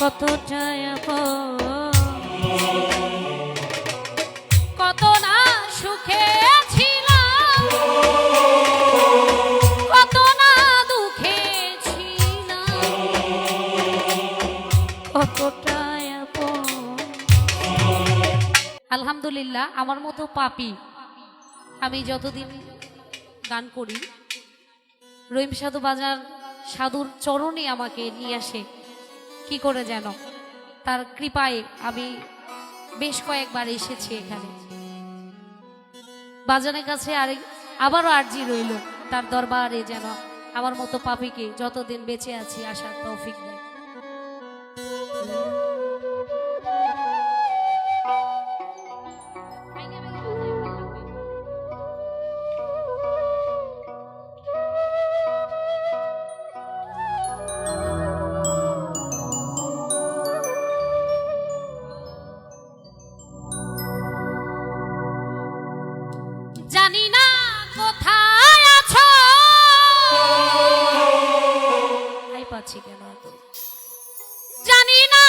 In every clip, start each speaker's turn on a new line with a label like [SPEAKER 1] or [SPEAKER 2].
[SPEAKER 1] কতটা কত না সুখে ছিলাম। কত না দুঃখে আলহামদুলিল্লাহ, আমার মতো পাপি আমি যতদিন গান করি, রহিম সাধু বাজার সাধুর চরণে আমাকে নিয়ে আসে। কি করে যেন? তার কৃপায় আমি বেশ কয়েকবার এসেছি এখানে। বাজানের কাছে আরেক আবারও আর্জি রইল। তার দরবারে যেন আমার মতো পাপিকে যতদিন বেঁচে আছি, আসার তৌফিক দেয়। হাই কেন? জানি না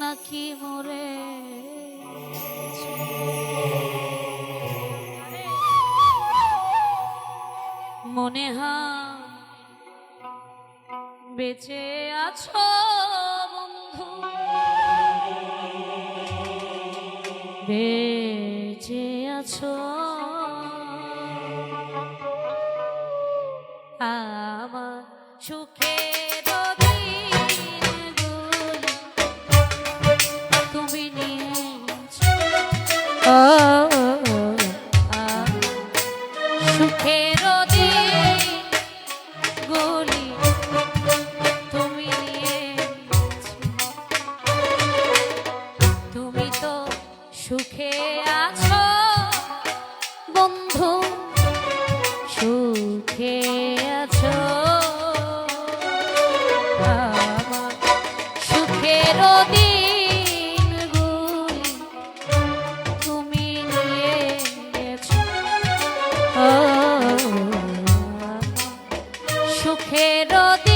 [SPEAKER 1] নাকি মনে হয় বেঁচে আছো বন্ধু। আছো? আমার সুখে তুমি নিয়েছো সুখের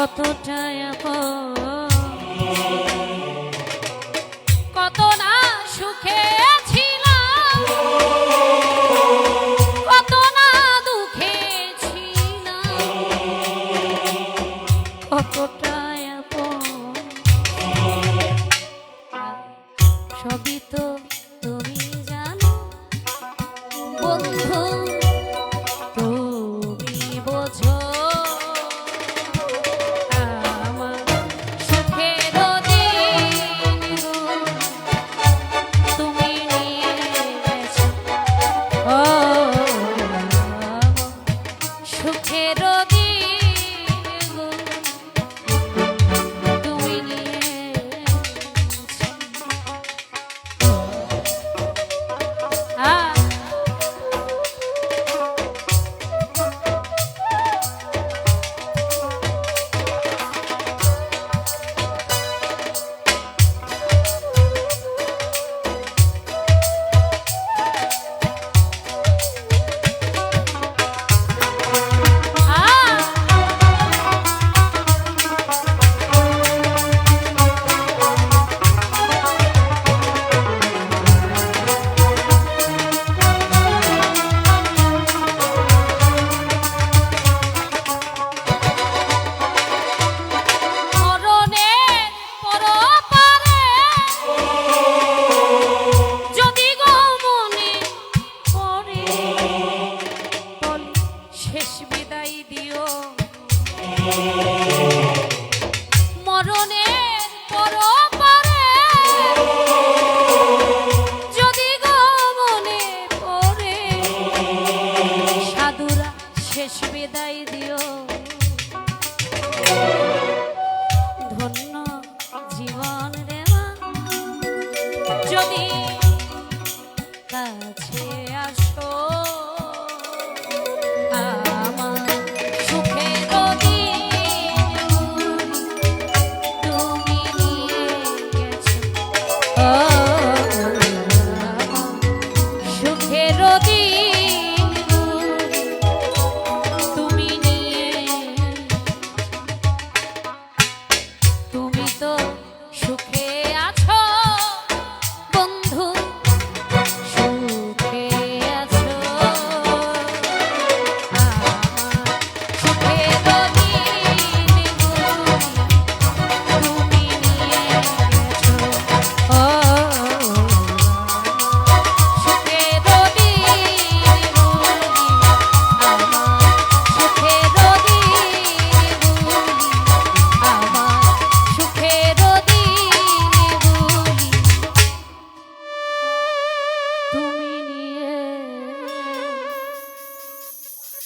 [SPEAKER 1] কতটা আপন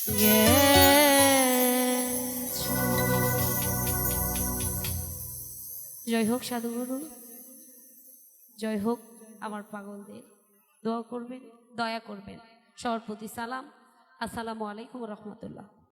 [SPEAKER 1] জয় হোক সাধুগুরু। জয় হোক আমার পাগলদের। দোয়া করবেন, দয়া করবেন। সভাপতি সালাম। আসসালামু আলাইকুম রহমতুল্লাহ।